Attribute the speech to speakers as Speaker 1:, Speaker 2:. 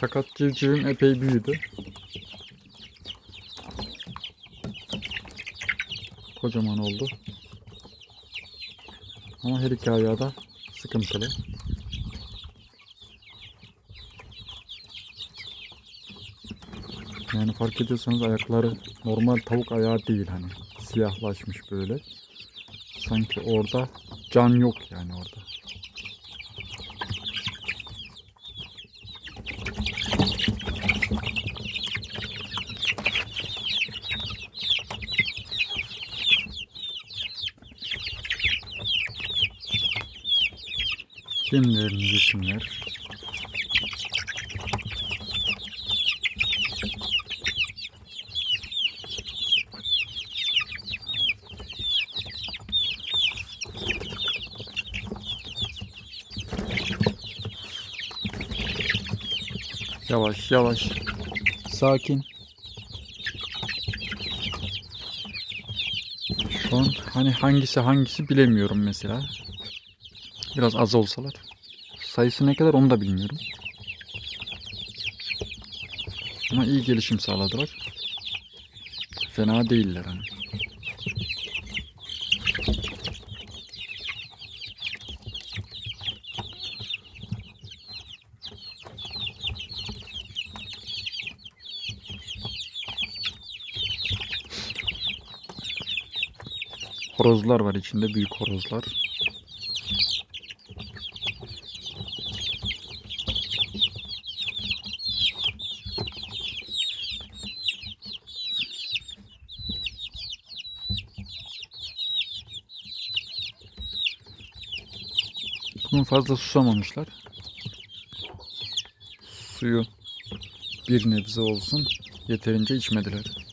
Speaker 1: Sakat civcivim epey büyüdü. Kocaman oldu. Ama her iki ayağı da sıkıntılı. Yani fark ediyorsanız ayakları normal tavuk ayağı değil hani. Siyahlaşmış böyle. Sanki orada can yok yani orada. Kimleriniz isimler? Yavaş yavaş. Sakin. Şu an hani hangisi hangisi bilemiyorum mesela. Biraz az olsalar. Sayısı ne kadar onu da bilmiyorum. Ama iyi gelişim sağladılar. Fena değiller hani. Horozlar var içinde büyük horozlar. Bunun fazla susamamışlar. Suyu bir nebze olsun yeterince içmediler.